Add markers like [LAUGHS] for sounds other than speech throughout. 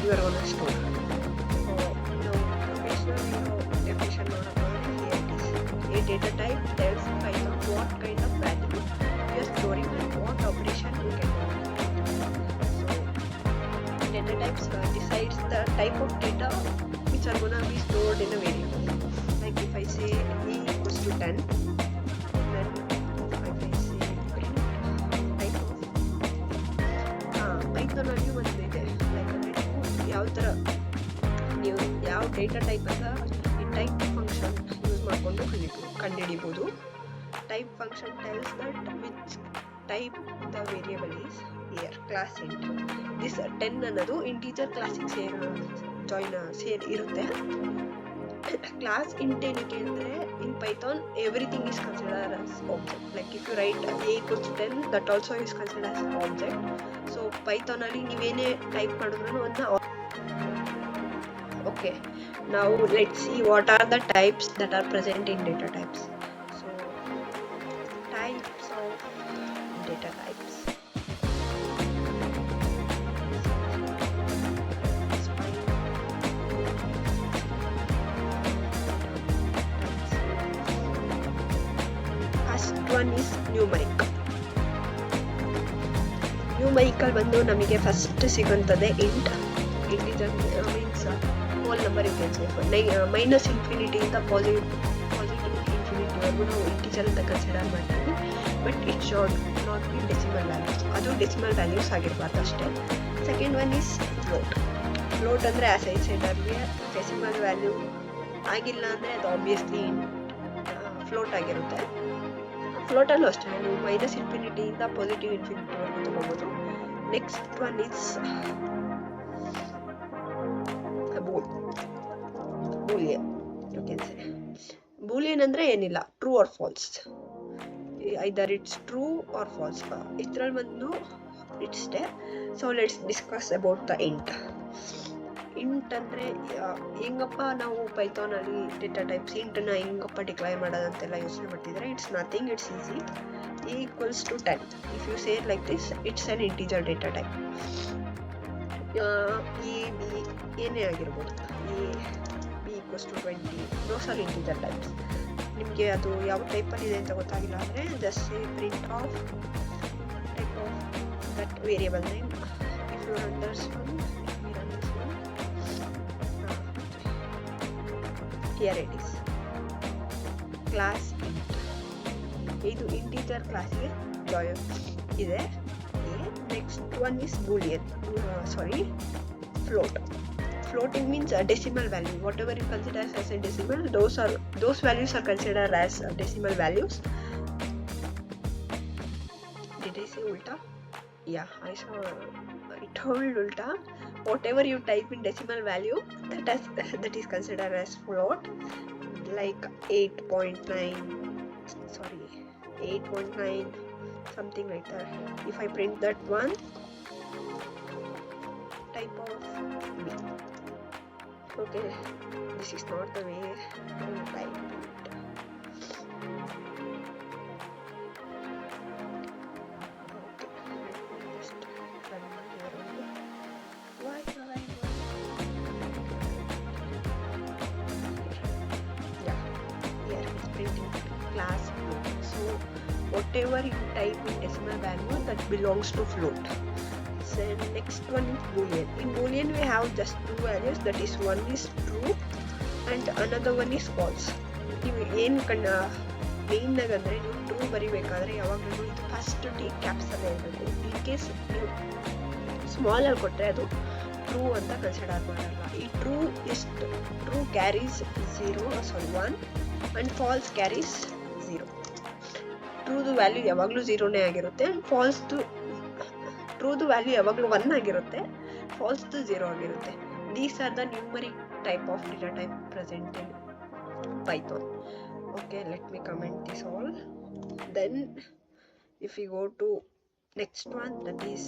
biuro ng store. So, no, there's no you know, definition of here. It is a data type tells kind what kind of value you are storing and what operation you can do. So, data types uh, decides the type of data which are gonna be stored in a variable. Like if I say e equals to 10, data type ಅಂತ ಈ type function use ಮಾಡಿಕೊಂಡು ಕಂಡು ಕಂಡುಹಿಡಿಬೋದು. Type function tells that which type the variable is here class int this ten ಅನ್ನೋದು integer ಕ್ಲಾಸಿಗೆ ಸೇರ್ join ಸೇರ್ ಇರುತ್ತೆ. ಕ್ಲಾಸ್ ಇಂಟ್ ಏನಕ್ಕೆ ಅಂದರೆ in Python everything is consider as object like if you write a equals ten that also is consider as object so ಪೈಥಾನಲ್ಲಿ ನೀವೇನೇ type ಮಾಡಿದ್ರು ಅದನ್ನ ಓಕೆ ನಾವು let see what are the types that are present in data types so types of data types first one is numeric numerical ಬಂದು ನಮಗೆ first ಸಿಗುವಂಥದ್ದೇ int integer means whole number you can say minus ಇನ್ಫಿನಿಟಿಯಿಂದ positive positive ಇನ್ಫಿನಿಟಿವರೆಗೂ ನಾವು integer ಅಂತ consider ಮಾಡ್ತೀವಿ. But it should not be decimal values ಅದು decimal values ಆಗಿರಬಾರ್ದು ಅಷ್ಟೇ. Second one is float float ಅಂದರೆ ಆಸ್ ಐ ಸೈಡ್ ಅರ್ಗೆ decimal value ಆಗಿಲ್ಲ ಅಂದರೆ ಅದು ಆಬ್ವಿಯಸ್ಲಿ ಫ್ಲೋಟ್ ಆಗಿರುತ್ತೆ. ಫ್ಲೋಟಲ್ಲೂ ಅಷ್ಟೇ, ನೀವು ಮೈನಸ್ ಇನ್ಫಿನಿಟಿಯಿಂದ ಪಾಸಿಟಿವ್ ಇನ್ಫಿನಿಟಿವರೆಗೂ ತಗೋಬೋದು. Next one is bool boolean okay boolean ಅಂದರೆ ಏನಿಲ್ಲ true or false either it's true or false ಇದ್ರಲ್ಲಿ ಬಂದು it's day so let's discuss about the int int ಅಂದರೆ ಹೆಂಗಪ್ಪ ನಾವು ಪೈಥಾನಲ್ಲಿ ಡೇಟಾ ಟೈಪ್ಸ್ ಇಂಟನ್ನ ಹೆಂಗಪ್ಪ ಡಿಕ್ಲೈರ್ ಮಾಡೋದಂತೆಲ್ಲ ಯೋಚನೆ ಮಾಡ್ತಿದ್ರೆ it's nothing it's easy equals to ten if you say like this it's an integer data type B ಏನೇ ಆಗಿರ್ಬೋದು. A B equals to twenty those are integer types ನಿಮಗೆ ಅದು ಯಾವ ಟೈಪಲ್ಲಿ ಇದೆ ಅಂತ ಗೊತ್ತಾಗಿಲ್ಲ ಅಂದರೆ just print of type of that variable name if you one here it is class ಇದು ಇಂಟೀಜರ್ ಕ್ಲಾಸ್ಗೆ ಜಾಯ್ ಇದೆ. Next one is boolean sorry float floating means a decimal value. Whatever you consider as a decimal those are those values are considered as uh, decimal values. Did i say ulta? Yeah i saw i told ulta whatever you type in decimal value that has [LAUGHS] that is considered as float like 8.9 sorry 8.9 something like that. If i print that one type of okay this is not the way to type it why I yeah printing class float so whatever you type in decimal value that belongs to float so next one is boolean. In boolean, we have just two values. That is, one is true and another one is false. ನೀವು ಏನು ಕಣ್ಣ ಮೇಯ್ನಾಗ ಅಂದರೆ ನೀವು true ಬರಿಬೇಕಾದ್ರೆ ಯಾವಾಗಲೂ ಇದು first T ಕ್ಯಾಪ್ಸಲ್ಲೇ ಇರಬೇಕು. In case ನೀವು ಸ್ಮಾಲಲ್ಲಿ ಕೊಟ್ಟರೆ ಅದು ಟ್ರೂ ಅಂತ ಕನ್ಸಿಡರ್ ಮಾಡಲ್ಲ ಈ ಟ್ರೂ ಎಷ್ಟು true carries zero sorry one and false carries zero ಟ್ರೂದು value ಯಾವಾಗಲೂ ಝೀರೋನೇ ಆಗಿರುತ್ತೆ. ಆ್ಯಂಡ್ ಫಾಲ್ಸ್ದು ಟ್ರೂದು ವ್ಯಾಲ್ಯೂ ಯಾವಾಗಲೂ ಒನ್ ಆಗಿರುತ್ತೆ ಫಾಲ್ಸ್ದು ಝೀರೋ ಆಗಿರುತ್ತೆ these are the numeric type of data type present in Python okay let me comment this all then if we go to next one that is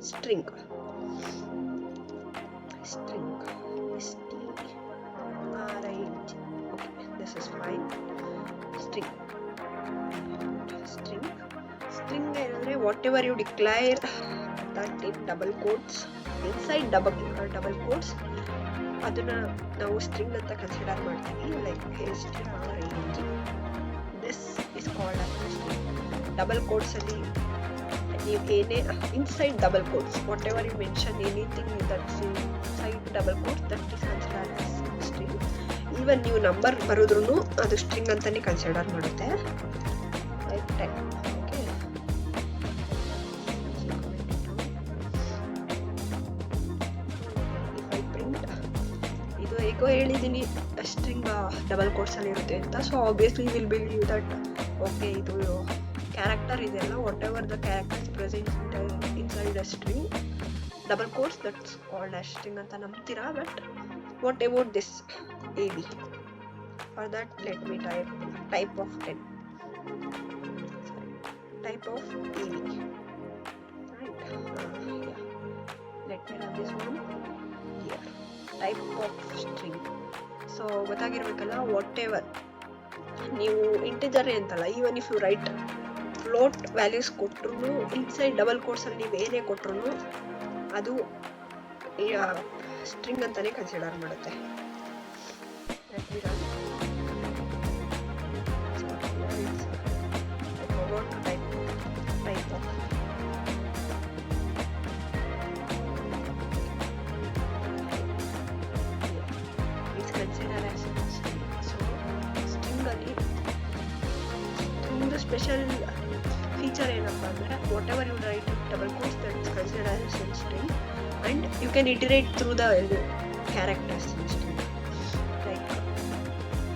string string s t r i n g okay this is fine string string string ಏನಂದ್ರೆ whatever you declare that in double quotes inside double double quotes ಅದನ್ನ ನಾವು string ಅಂತ consider ಮಾಡ್ತೀವಿ. Like S T R I this is called double quotes ಅಲ್ಲಿ ನೀವು ಏನೇ inside double quotes whatever you mention anything that's inside double quotes that is consider string even ನೀವು number ಬರೋದ್ರೂ ಅದು ಸ್ಟ್ರಿಂಗ್ ಅಂತಾನೆ ಕನ್ಸಿಡರ್ ಮಾಡುತ್ತೆ. ಹೇಗೋ ಹೇಳಿದ್ದೀನಿ ಸ್ಟ್ರಿಂಗ್ ಡಬಲ್ ಕೋರ್ಸಲ್ಲಿ ಇರುತ್ತೆ ಅಂತ so obviously will believe that okay ಇದು ಕ್ಯಾರೆಕ್ಟರ್ ಇದೆಯಲ್ಲ whatever the characters present inside a string double quotes that's called a string ಅಂತ ನಂಬ್ತೀರಾ but what about this A B for that let me type type of ten type of AV. Right? Uh, yeah. Let me run this one here. Type of string so ಗೊತ್ತಾಗಿರ್ಬೇಕಲ್ಲ whatever ನೀವು integer ಅಂತಲ್ಲ even if you write float values ಕೊಟ್ಟರು inside double ಕೋರ್ಸಲ್ಲಿ ನೀವು ಏನೇ ಕೊಟ್ಟರು ಅದು string ಅಂತಲೇ consider ಮಾಡುತ್ತೆ. ಸ್ಪೆಷಲ್ ಫೀಚರ್ ಏನಪ್ಪ ಅಂದರೆ whatever you write double quotes that is consider as in string and you can iterate through the ಇದು ಕ್ಯಾರೆಕ್ಟರ್ಸ್ ಸ್ಟ್ರಿಂಗ್ ಲೈಕ್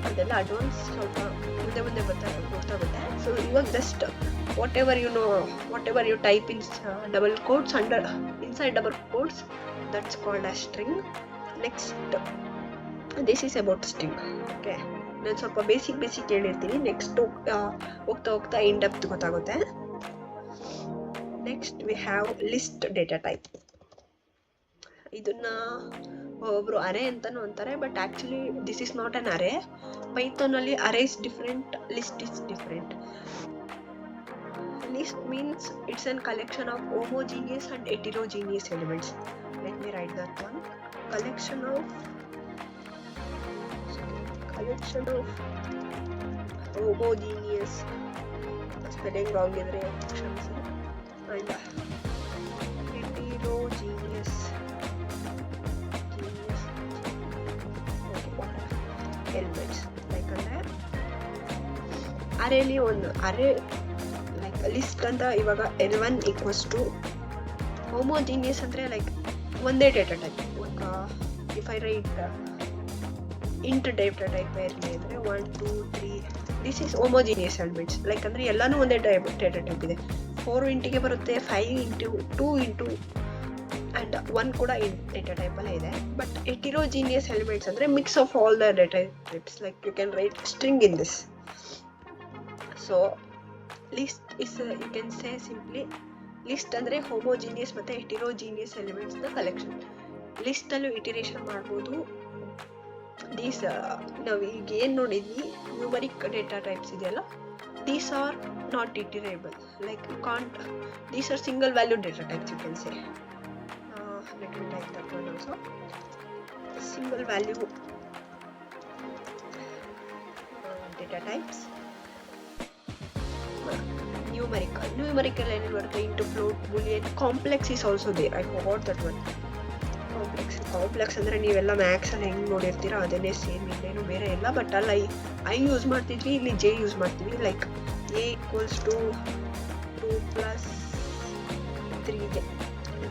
ಅದೆಲ್ಲ ಅಡ್ವಾನ್ಸ್ ಸ್ವಲ್ಪ ಮುಂದೆ ಮುಂದೆ ಬರ್ತಾ ಗೊತ್ತಾಗುತ್ತೆ ಸೊ ಇವಾಗ just whatever you know whatever you type in double quotes under inside double quotes that's called a string next this is about string okay ನಾನು ಸ್ವಲ್ಪ ಬೇಸಿಕ್ ಬೇಸಿಕ್ ಹೇಳಿರ್ತೀನಿ ನೆಕ್ಸ್ಟ್ ಹೋಗ್ತಾ ಹೋಗ್ತಾ ಇನ್ ಡೆಪ್ತ್ ಗೊತ್ತಾಗುತ್ತೆ. Next we have list data type ಇದನ್ನ ಒಬ್ರು array ಅಂತಾನು ಅಂತಾರೆ but actually this is not an array ಪೈಥಾನಲ್ಲಿ array is different list is different list means it's an collection of homogeneous and heterogeneous elements let me write that one collection of collection of robo ಜೀನಿಯಸ್ spelling wrong ಇದ್ರೆ ಕ್ಷಮಿಸಿ. ಆಯ್ತಾರೋ ಜೀನಿಯಸ್ ಜೀನಿಯಸ್ helmets like ಅಂದರೆ ಅರೆಯಲ್ಲಿ ಒಂದು array like list ಅಂತ ಇವಾಗ L one equals to homogeneous ಅಂದರೆ ಲೈಕ್ ಒಂದೇ date type if I write int type type ಇರಲಿ ಅಂದರೆ one two three this is homogeneous elements like ಅಂದರೆ ಎಲ್ಲನೂ ಒಂದೇ ಟೈಪ್ ಡೇಟಾ ಟೈಪ್ ಇದೆ. ಫೋರ್ ಇಂಟಿಗೆ ಬರುತ್ತೆ five int two int and one ಕೂಡ ಇನ್ ಡೇಟಾ ಟೈಪಲ್ಲೇ ಇದೆ. ಬಟ್ ಎಟಿರೋಜಿನಿಯಸ್ ಎಲಿಮೆಂಟ್ಸ್ ಅಂದರೆ mix of all the data types like you can write string in this so list is you can say simply list ಅಂದರೆ homogeneous ಮತ್ತು heterogeneous ಎಲಿಮೆಂಟ್ಸ್ನ collection ಲಿಸ್ಟಲ್ಲೂ iteration ಮಾಡ್ಬೋದು. These ನಾವು ಈಗ ಏನು ನೋಡಿದ್ವಿ? ನ್ಯೂಮರಿಕ್ ಡೇಟಾ ಟೈಪ್ಸ್ ಇದೆಯಲ್ಲ? These are not iterable like you can't these are single value data types you can say let me type that one also single value data types numerical numerical ಏನೇನು ಬರುತ್ತೆ int float boolean complex is also they I forgot that one complex ಅಂದರೆ ನೀವೆಲ್ಲ ಮ್ಯಾಕ್ಸಲ್ಲಿ ಹೆಂಗೆ ನೋಡಿರ್ತೀರೋ ಅದನ್ನೇ same ಇನ್ನೇನು ಬೇರೆ ಇಲ್ಲ. But ಅಲ್ಲಿ ಐ ಐ ಯೂಸ್ ಮಾಡ್ತಿದ್ವಿ, ಇಲ್ಲಿ ಜೆ ಯೂಸ್ ಮಾಡ್ತೀವಿ like A equals to two plus three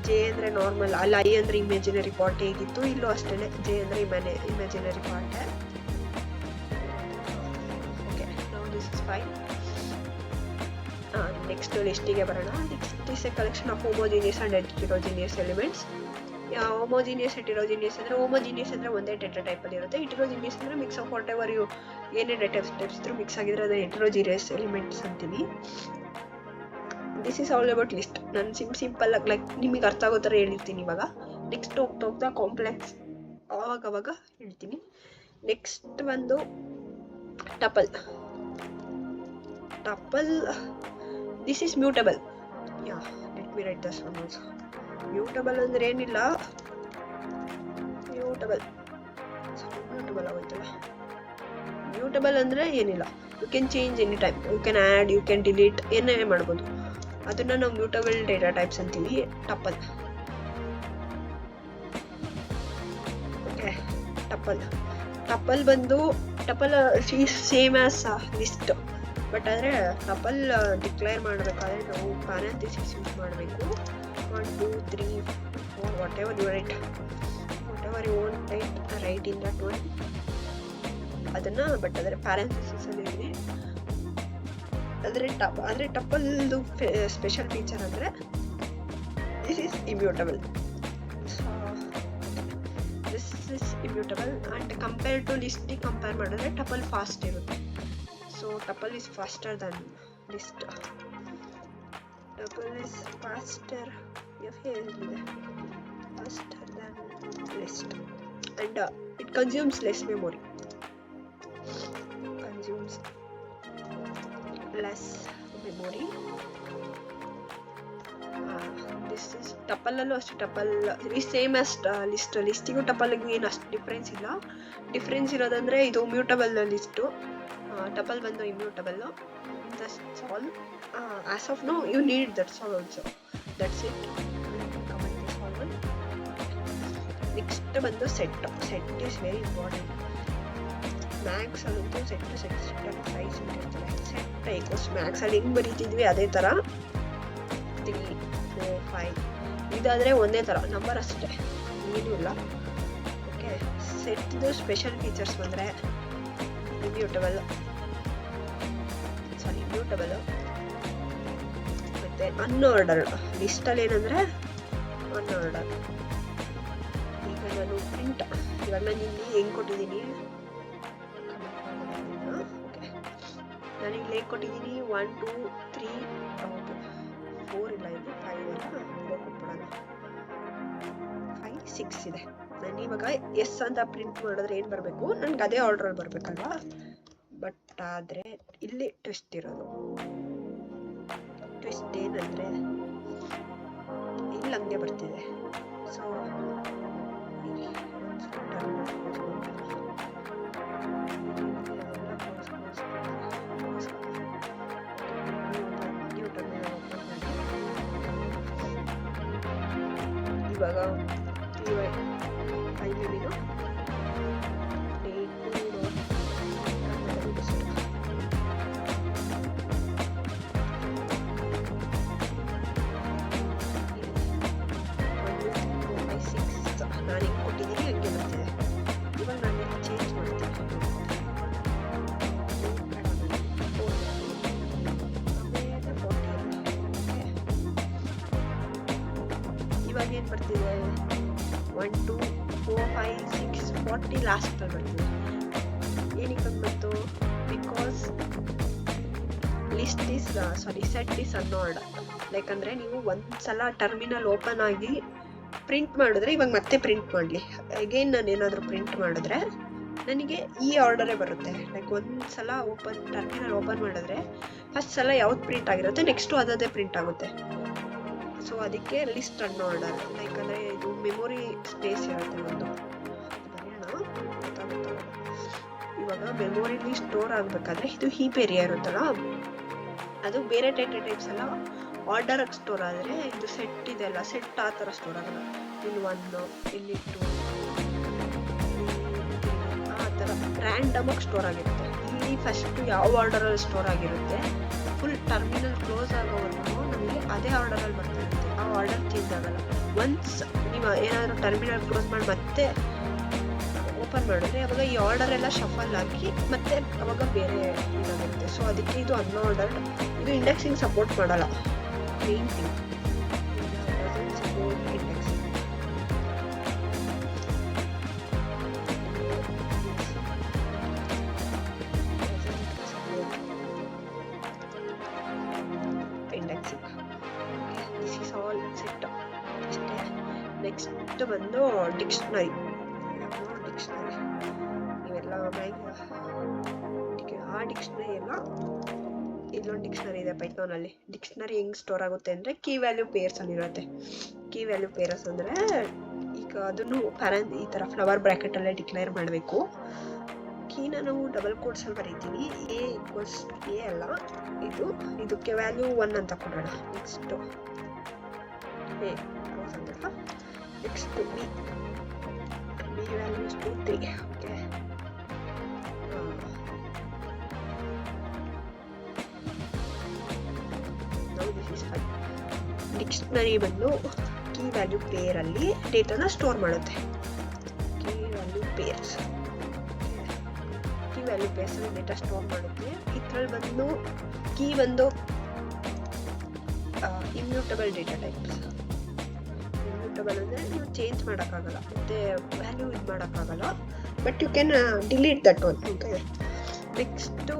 J ಅಂದರೆ ನಾರ್ಮಲ್ ಅಲ್ಲ ಐ ಅಂದರೆ ಇಮ್ಯಾಜಿನರಿ ಪಾರ್ಟ್ ಹೇಗಿತ್ತು ಇಲ್ಲೂ ಅಷ್ಟೇ ಜೆ ಅಂದರೆ ಇಮ್ಯಾನೆ imaginary part okay no this is fine next ಲಿಸ್ಟಿಗೆ ಬರೋಣ. Next is a collection of homogeneous and heterogeneous elements homogeneous heterogeneous ಅಂದರೆ ಹೋಮೋಜಿನಿಯಸ್ ಅಂದರೆ ಒಂದೇ ಡೇಟಾ ಟೈಪಲ್ಲಿ ಇರುತ್ತೆ. ಹೆಟಿರೋಜಿನಿಯಸ್ ಅಂದರೆ mix of whatever you ಏನೇ ಡೇಟಾ ಟೈಪ್ಸ್ ಇದ್ರೂ ಮಿಕ್ಸ್ ಆಗಿದ್ರೆ ಅದು ಹೆಟಿರೋಜಿನಿಯಸ್ ಎಲಿಮೆಂಟ್ಸ್ ಅಂತೀವಿ this is all about list ನಾನು ಸಿಮ್ ಸಿಂಪಲ್ ಆಗಿ ಲೈಕ್ ನಿಮಗೆ ಅರ್ಥ ಆಗೋ ಥರ ಹೇಳಿರ್ತೀನಿ ಇವಾಗ. ನೆಕ್ಸ್ಟ್ ಹೋಗ್ತಾ ಹೋಗ್ತಾ ಕಾಂಪ್ಲೆಕ್ಸ್ ಆವಾಗ ಅವಾಗ ಹೇಳ್ತೀನಿ. ನೆಕ್ಸ್ಟ್ ಒಂದು tuple tuple this is mutable yeah let me write this one also mutable ಅಂದ್ರೆ ಏನಿಲ್ಲ. ಮ್ಯೂಟಬಲ್ ಮ್ಯೂಟಬಲ್ ಆಗುತ್ತಲ್ಲ ಮ್ಯೂಟಬಲ್ ಅಂದರೆ ಏನಿಲ್ಲ. You can change any type you can add you can delete ಏನೇ ಮಾಡ್ಬೋದು. ಅದನ್ನು ನಾವು ಮ್ಯೂಟಬಲ್ ಡೇಟಾ ಟೈಪ್ಸ್ ಅಂತೀವಿ. ಟಪ್ಪಲ್ ಓಕೆ ಟಪ್ಪಲ್ ಟಪ್ಪಲ್ ಬಂದು tuple same as list but ಆದರೆ ಟಪಲ್ ಡಿಕ್ಲೇರ್ ಮಾಡಬೇಕಾದ್ರೆ ನಾವು ಪ್ಯಾರಂಥಿಸಿಸ್ ಯೂಸ್ ಮಾಡಬೇಕು. Three four whatever you write whatever you own write write in the one ಅದನ್ನು ಬಟ್ ಅದರ ಪ್ಯಾರಂಥಿಸಿಸಲ್ಲಿ ಇದೆ ಆದರೆ ಟಪ್ ಅಂದರೆ ಟಪ್ಪಲ್ದು ಸ್ಪೆಷಲ್ ಫೀಚರ್ ಅಂದರೆ this is immutable this is immutable and compare to ಲಿಸ್ಟಿಗೆ ಕಂಪೇರ್ ಮಾಡಿದ್ರೆ ಟಪಲ್ ಫಾಸ್ಟ್ ಇರುತ್ತೆ. So tuple is faster than list tuple is faster ಹೇಳಿದೆ faster than list and it consumes less memory consumes less memory. This is ಟಪಲಲ್ಲೂ ಅಷ್ಟು tuple ಈ same as list ಲಿಸ್ಟಿಗೂ ಟಪಲ್ಗೂ ಏನು ಅಷ್ಟು ಡಿಫ್ರೆನ್ಸ್ ಇಲ್ಲ. ಡಿಫ್ರೆನ್ಸ್ ಇರೋದಂದರೆ ಇದು ಮ್ಯೂಟಬಲ್ ಲಿಸ್ಟು ಟಪಲ್ ಬಂದು immutable that's all as of no you need that's all also that's it next ಬಂದು set set is very important maths ಅಂತೂ ಸೆಟ್ ಸೆಟ್ ಸೆಟ್ ಪ್ರೈಸ್ ಇಟ್ಟಿರ್ತಾರೆ ಸೆಟ್ ಈಕ್ವಲ್ಸ್ ಮ್ಯಾಕ್ಸ್ ಅಲ್ಲಿ ಹೆಂಗ್ ಬರೀತಿದ್ವಿ? ಅದೇ ಥರ ತ್ರೀ ಫೋರ್ ಫೈವ್ ಇದಾದರೆ ಒಂದೇ ಥರ ನಂಬರ್ ಅಷ್ಟೇ. ಏನೂ ಇಲ್ಲ. ಓಕೆ ಸೆಟ್ದು ಸ್ಪೆಷಲ್ ಫೀಚರ್ಸ್ ಬಂದರೆ ಇಮ್ಯೂಟಬಲ್ ಸಾರಿ ಇಮ್ಯೂಟಬಲ್ ಮತ್ತು ಅನ್ಆರ್ಡರ್ ಲಿಸ್ಟಲ್ಲಿ ಏನಂದರೆ ಅನ್ಆರ್ಡರ್ ಈಗ ನಾನು ಪ್ರಿಂಟ್ ಇವಾಗ ನಾನು ಇಲ್ಲಿ ಹೆಂಗೆ ಕೊಟ್ಟಿದ್ದೀನಿ? ನಾನು ಇಲ್ಲಿ ಹೇಗೆ ಕೊಟ್ಟಿದ್ದೀನಿ? ಒನ್ ಟೂ ತ್ರೀ ಫೋರ್ ಇಲ್ಲ ಇದು. ಫೈವ್ ಇಲ್ಲ ಕೊಟ್ಬಿಡೋಣ. ಫೈವ್ ಸಿಕ್ಸ್ ಇದೆ. ನಾನು ಇವಾಗ ಎಸ್ ಅಂತ ಪ್ರಿಂಟ್ ಮಾಡಿದ್ರೆ ಏನು ಬರಬೇಕು? ನನಗೆ ಅದೇ ಆರ್ಡ್ರಲ್ಲಿ ಬರಬೇಕಲ್ವಾ? ಬಟ್ ಆದರೆ ಇಲ್ಲಿ ಟ್ವಿಸ್ಟ್ ಇರೋದು. ಟ್ವಿಸ್ಟ್ ಏನಂದರೆ ಇಲ್ಲಿ ಹಂಗೆ ಬರ್ತಿದೆ. ಸೊ ಇವಾಗ ಐದು ಸಿಕ್ಸ್ ಫಾರ್ಟಿ ಲಾಸ್ಟ್ ತಗೊಂಡು ಏನಕ್ಕೆ ಬಂತು because list is sorry set is unordered like ಅಂದರೆ ನೀವು ಒಂದು ಸಲ ಟರ್ಮಿನಲ್ ಓಪನ್ ಆಗಿ ಪ್ರಿಂಟ್ ಮಾಡಿದ್ರೆ ಇವಾಗ ಮತ್ತೆ ಪ್ರಿಂಟ್ ಮಾಡಲಿ. ಅಗೇನ್ ನಾನು ಏನಾದರೂ ಪ್ರಿಂಟ್ ಮಾಡಿದ್ರೆ ನನಗೆ ಈ ಆರ್ಡರೇ ಬರುತ್ತೆ. ಲೈಕ್ ಒಂದು ಸಲ ಓಪನ್ ಟರ್ಮಿನಲ್ ಓಪನ್ ಮಾಡಿದ್ರೆ ಫಸ್ಟ್ ಸಲ ಯಾವ್ದು ಪ್ರಿಂಟ್ ಆಗಿರುತ್ತೆ ನೆಕ್ಸ್ಟು ಅದೇ ಪ್ರಿಂಟ್ ಆಗುತ್ತೆ. ಸೊ ಅದಕ್ಕೆ ಲಿಸ್ಟ್ ಅನ್ನೋ ಆರ್ಡರ್ ಲೈಕ್ ಅಂದರೆ ಇದು ಮೆಮೊರಿ ಸ್ಪೇಸ್ ಇರುತ್ತೆ ಒಂದು. ಇವಾಗ ಮೆಮೊರಿಲಿ ಸ್ಟೋರ್ ಆಗಬೇಕಾದ್ರೆ ಇದು ಹೀಪ್ ಏರಿಯಾ ಇರುತ್ತಲ್ಲ? ಅದು ಬೇರೆ ಡೇಟಾ ಟೈಪ್ಸ್ ಎಲ್ಲ ಆರ್ಡರ್ ಸ್ಟೋರ್ ಆದರೆ ಇದು ಸೆಟ್ ಇದೆಲ್ಲ ಸೆಟ್ ಆ ಥರ ಸ್ಟೋರ್ ಆಗಲ್ಲ. ಇಲ್ಲಿ ಒಂದು ಇಲ್ಲಿ ಟು ಆ ಥರ ರ್ಯಾಂಡಮ್ ಆಗಿ ಸ್ಟೋರ್ ಆಗಿರುತ್ತೆ. ಇಲ್ಲಿ ಫಸ್ಟ್ ಯಾವ ಆರ್ಡರಲ್ಲಿ ಸ್ಟೋರ್ ಆಗಿರುತ್ತೆ? ಫುಲ್ ಟರ್ಮಿನಲ್ ಕ್ಲೋಸ್ ಆಗೋವರೆಗೂ ನಮಗೆ ಅದೇ ಆರ್ಡರಲ್ಲಿ ಬರ್ತಾ ಇರುತ್ತೆ. ಆ ಆರ್ಡರ್ ಚೇಂಜ್ ಆಗಲ್ಲ. ಒನ್ಸ್ ನೀವು ಏನಾದರೂ ಟರ್ಮಿನಲ್ ಕ್ಲೋಸ್ ಮಾಡಿ ಮತ್ತೆ ಶಫಲ್ ಮಾಡಿದ್ರೆ ಅವಾಗ ಈ ಆರ್ಡರ್ ಎಲ್ಲ ಶಫಲ್ ಆಗಿ ಮತ್ತೆ ಅವಾಗ ಬೇರೆ ಇದಾಗುತ್ತೆ ಸೊ ಅದಕ್ಕೆ ಇದು ಅನ್ನೋ ಆರ್ಡರ್ ಇದು ಇಂಡೆಕ್ಸಿಂಗ್ ಸಪೋರ್ಟ್ ಮಾಡಲ್ಲ ಪೇಂಟಿಂಗ್ ಸಪೋರ್ಟ್ ಇಂಡೆಕ್ಸಿಂಗ್ ನೆಕ್ಸ್ಟ್ ಬಂದು ಡಿಕ್ಷನರಿ ಡಿಕ್ಷನರಿ ಡಿಕ್ಷನರಿ ಹೆಂಗ್ ಸ್ಟೋರ್ ಆಗುತ್ತೆ ಅಂದ್ರೆ ಕೀ ವ್ಯಾಲ್ಯೂ ಪೇರ್ಸ್ ಅಲ್ಲಿ ಇರುತ್ತೆ. ಕೀ ವ್ಯಾಲ್ಯೂ ಪೇರ್ಸ್ ಅಂದ್ರೆ ಈಗ ಅದನ್ನು ಪ್ಯಾರನ್ ಈ ತರ ಫ್ಲವರ್ ಬ್ರಾಕೆಟ್ ಅಲ್ಲೇ ಡಿಕ್ಲೇರ್ ಮಾಡಬೇಕು. ಕೀನ ನಾವು ಡಬಲ್ ಕೋಡ್ಸ್ ಅಲ್ಲಿ ಬರೀತೀವಿ ಎ ಈಕ್ವಲ್ಸ್ ಎ ಅಲ್ಲ. ಇದು, ಇದಕ್ಕೆ ವ್ಯಾಲ್ಯೂ ಒನ್ ಅಂತ ಕೊಡೋಣ. Next A next B B value two three okay dictionary ಬಂದು ಕೀ ವ್ಯಾಲ್ಯೂ ಪೇರ್ ಅಲ್ಲಿ ಡೇಟಾನ ಸ್ಟೋರ್ ಮಾಡುತ್ತೆ. Key value pairs key value pairs ಅಲ್ಲಿ ಡೇಟಾ ಸ್ಟೋರ್ ಮಾಡುತ್ತೆ. ಇದ್ರಲ್ಲಿ ಬಂದು ಕೀ ಬಂದು ಇಮ್ಯೂಟಬಲ್ ಡೇಟಾ ಟೈಪ್ಸ್ ಇಮ್ಯೂಟಬಲ್ ಅಂದರೆ ನೀವು ಚೇಂಜ್ ಮಾಡೋಕ್ಕಾಗಲ್ಲ. ಮತ್ತೆ ವ್ಯಾಲ್ಯೂ ಇದು ಮಾಡೋಕ್ಕಾಗಲ್ಲ. But you can delete that one okay next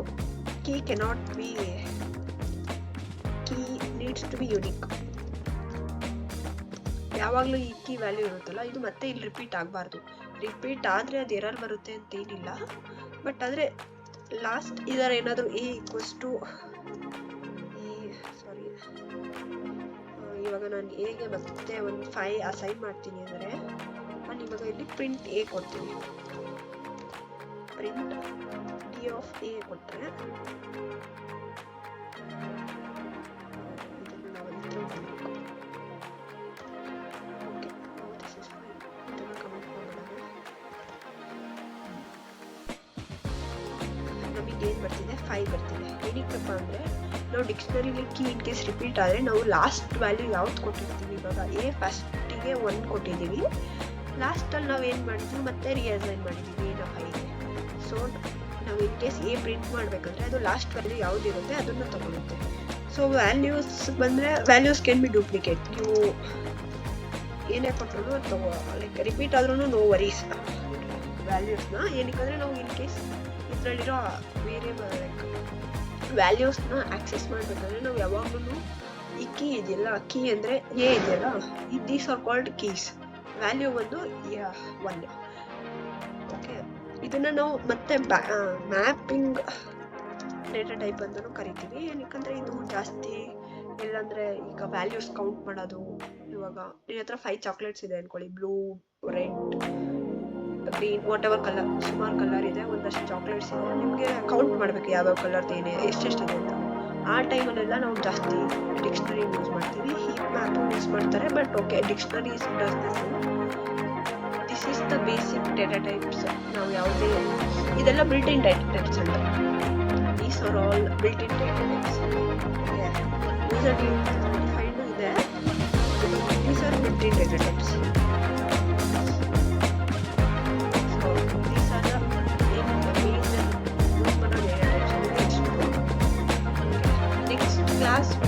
key cannot be key needs to be unique ಯಾವಾಗಲೂ ಈ ಕೀ ವ್ಯಾಲ್ಯೂ ಇರುತ್ತಲ್ಲ, ಇದು ಮತ್ತೆ ಇಲ್ಲಿ ರಿಪೀಟ್ ಆಗಬಾರ್ದು. ರಿಪೀಟ್ ಆದರೆ ಅದು ಎರರ್ ಬರುತ್ತೆ ಅಂತ ಏನಿಲ್ಲ ಬಟ್ ಆದರೆ ಲಾಸ್ಟ್ ಇದರ ಏನಾದರೂ ಎ ಈಕ್ವಲ್ಸ್ ಟು ಈ ಸಾರಿ ಇವಾಗ ನಾನು ಎಗೆ ಮತ್ತೆ ಒಂದು ಫೈ ಅಸೈನ್ ಮಾಡ್ತೀನಿ ಅಂದರೆ, ನಾನು ಇವಾಗ ಇಲ್ಲಿ ಪ್ರಿಂಟ್ ಎ ಕೊಡ್ತೀನಿ. ಪ್ರಿಂಟ್ ಡಿ ಆಫ್ ಎ ಕೊಟ್ಟರೆ ಡಿಕ್ಷನರಿಲಿ ಇನ್ ಕೇಸ್ ರಿಪೀಟ್ ಆದರೆ ನಾವು ಲಾಸ್ಟ್ ವ್ಯಾಲ್ಯೂ ಯಾವ್ದು ಕೊಟ್ಟಿರ್ತೀವಿ? ಇವಾಗ ಎ ಫಸ್ಟಿಗೆ ಒನ್ ಕೊಟ್ಟಿದ್ದೀವಿ. ಲಾಸ್ಟಲ್ಲಿ ನಾವು ಏನು ಮಾಡಿದ್ವಿ? ಮತ್ತೆ ರಿಯಸೈನ್ ಮಾಡಿದ್ದೀವಿ ನಾವು ಫೈವ್ಗೆ ಸೊ ನಾವು ಇನ್ ಕೇಸ್ ಎ ಪ್ರಿಂಟ್ ಮಾಡಬೇಕಂದ್ರೆ ಅದು ಲಾಸ್ಟ್ ವ್ಯಾಲ್ಯೂ ಯಾವುದಿರುತ್ತೆ ಅದನ್ನು ತಗೊಳುತ್ತೆ. ಸೊ ವ್ಯಾಲ್ಯೂಸ್ ಬಂದರೆ ವ್ಯಾಲ್ಯೂಸ್ ಕ್ಯಾನ್ ಬಿ ಡೂಪ್ಲಿಕೇಟ್ ನೀವು ಏನೇ ಕೊಟ್ಟರು ಅದು ತಗೋ ಲೈಕ್ ರಿಪೀಟ್ ಆದ್ರೂ ನೋ ವರೀಸ್ ವ್ಯಾಲ್ಯೂಸ್ನ ಏನಕ್ಕಂದರೆ ನಾವು ಇನ್ ಕೇಸ್ ಇದರಲ್ಲಿರೋ ವೇರಿಯಬಲ್ ಲೈಕ್ ವ್ಯಾಲ್ಯೂಸ್ನ ಆಕ್ಸೆಸ್ ಮಾಡಬೇಕಂದ್ರೆ ನಾವು ಯಾವಾಗಲೂ ಈ ಕೀ ಇದೆಯಲ್ಲ ಕೀ ಅಂದರೆ ಎ ಇದೆಯಲ್ಲ ಈ these are called keys value ಒಂದು ಒನ್ ಓಕೆ ಇದನ್ನು ನಾವು ಮತ್ತೆ ಮ್ಯಾಪಿಂಗ್ ಡೇಟಾ ಟೈಪ್ ಅಂತಲೂ ಕರಿತೀವಿ. ಏನಕ್ಕಂದರೆ ಇದು ಜಾಸ್ತಿ ಇಲ್ಲಾಂದರೆ ಈಗ ವ್ಯಾಲ್ಯೂಸ್ ಕೌಂಟ್ ಮಾಡೋದು ಇವಾಗ ನಿನ್ನ ಹತ್ರ ಫೈವ್ ಚಾಕ್ಲೇಟ್ಸ್ ಇದೆ ಅನ್ಕೊಳ್ಳಿ blue red green whatever colour ಸುಮಾರು ಕಲರ್ ಇದೆ, ಒಂದಷ್ಟು ಚಾಕ್ಲೇಟ್ಸ್ ಇದೆ. ನಿಮಗೆ ಕೌಂಟ್ ಮಾಡಬೇಕು ಯಾವ್ಯಾವ ಕಲರ್ದು ಏನೇ, ಎಷ್ಟೆಷ್ಟಿದೆ ಅಂತ. ಆ ಟೈಮಲ್ಲೆಲ್ಲ ನಾವು ಜಾಸ್ತಿ ಡಿಕ್ಷನರಿ ಯೂಸ್ ಮಾಡ್ತೀವಿ. ಹೀಪ್ ಮ್ಯಾಪ್ ಯೂಸ್ ಮಾಡ್ತಾರೆ but okay dictionary does this this is the basic data types ನಾವು ಯಾವುದೇ ಇದೆಲ್ಲ ಬಿಲ್ಟ್ ಇನ್ ಡೇಟಾ ಟೈಪ್ಸ್ ಅಂತ these are all built in data types ಇದೆ. These are built in data types next